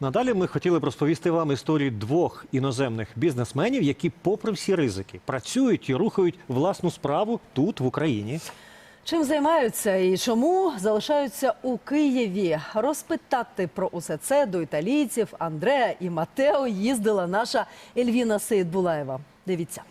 Надалі ми хотіли б розповісти вам історію двох іноземних бізнесменів, які, попри всі ризики, працюють і рухають власну справу тут, в Україні. Чим займаються і чому залишаються у Києві? Розпитати про усе це до італійців Андреа і Матео їздила наша Ельвіна Сейдбулаєва. Дивіться.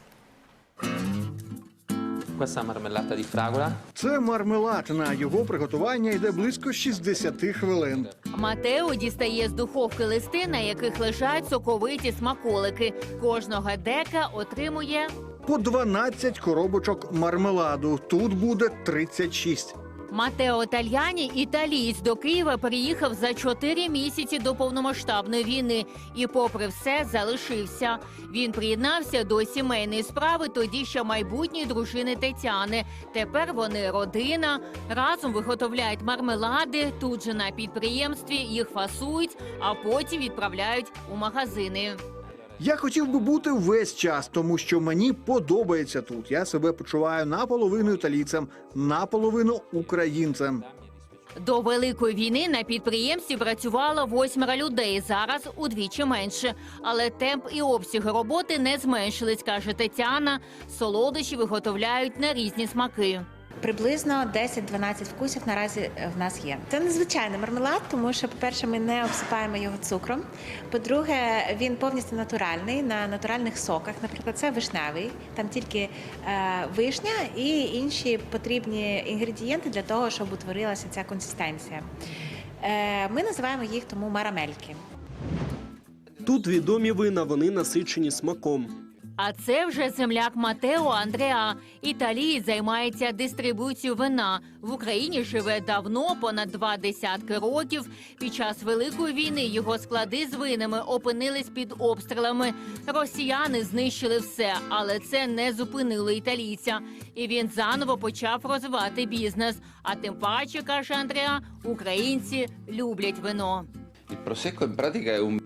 Questa è marmellata di fragola. Це мармелад. На його приготування йде близько 60 хвилин. Матео дістає з духовки листи, на яких лежать соковиті смаколики. Кожного дека отримує. По 12 коробочок мармеладу. Тут буде 36. Матео Тальяні, італієць до Києва, приїхав за чотири місяці до повномасштабної війни і, попри все, залишився. Він приєднався до сімейної справи тоді ще майбутньої дружини Тетяни. Тепер вони родина. Разом виготовляють мармелади. Тут же на підприємстві їх фасують, а потім відправляють у магазини. Я хотів би бути весь час, тому що мені подобається тут. Я себе почуваю наполовину італійцем, наполовину українцем. До великої війни на підприємстві працювало восьмеро людей. Зараз удвічі менше. Але темп і обсяги роботи не зменшились, каже Тетяна. Солодощі виготовляють на різні смаки. Приблизно 10-12 вкусів наразі е, в нас є. Це незвичайний мармелад, тому що, по-перше, ми не обсипаємо його цукром. По-друге, він повністю натуральний на натуральних соках. Наприклад, це вишневий, там тільки е, вишня і інші потрібні інгредієнти для того, щоб утворилася ця консистенція. Е, ми називаємо їх тому марамельки. Тут відомі вина, вони насичені смаком. А це вже земляк Матео Андреа. Італієць займається дистрибуцією вина. В Україні живе давно, понад два десятки років. Під час великої війни його склади з винами опинились під обстрілами. Росіяни знищили все, але це не зупинило італійця. І він заново почав розвивати бізнес. А тим паче, каже Андреа, українці люблять вино.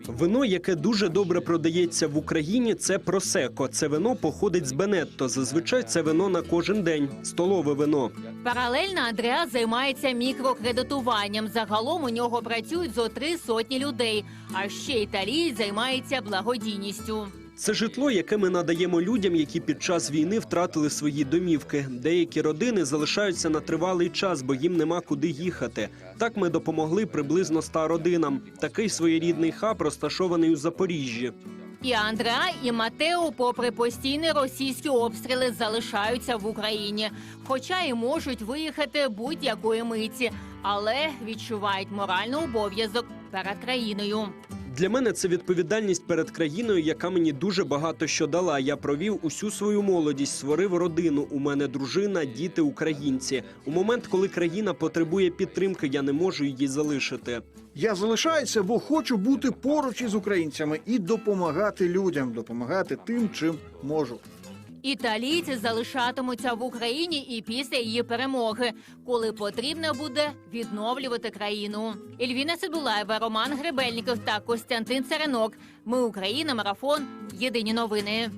Вино, яке дуже добре продається в Україні, це просеко. Це вино походить з Бенетто. Зазвичай це вино на кожен день, столове вино. Паралельно Андреа займається мікрокредитуванням. Загалом у нього працюють зо три сотні людей. А ще італієць займається благодійністю. Це житло, яке ми надаємо людям, які під час війни втратили свої домівки. Деякі родини залишаються на тривалий час, бо їм нема куди їхати. Так ми допомогли приблизно ста родинам. Такий своєрідний хаб розташований у Запоріжжі. І Андреа, і Матео, попри постійні російські обстріли, залишаються в Україні, хоча і можуть виїхати будь-якої миті, але відчувають моральний обов'язок перед країною. Для мене це відповідальність перед країною, яка мені дуже багато що дала. Я провів усю свою молодість, створив родину. У мене дружина, діти українці. У момент, коли країна потребує підтримки, я не можу її залишити. Я залишаюся, бо хочу бути поруч із українцями і допомагати людям, допомагати тим, чим можу. Італійці залишатимуться в Україні і після її перемоги, коли потрібно буде відновлювати країну. Ельвіна Сидулаєва, Роман Гребельников та Костянтин Царенок. Ми Україна. Марафон. Єдині новини.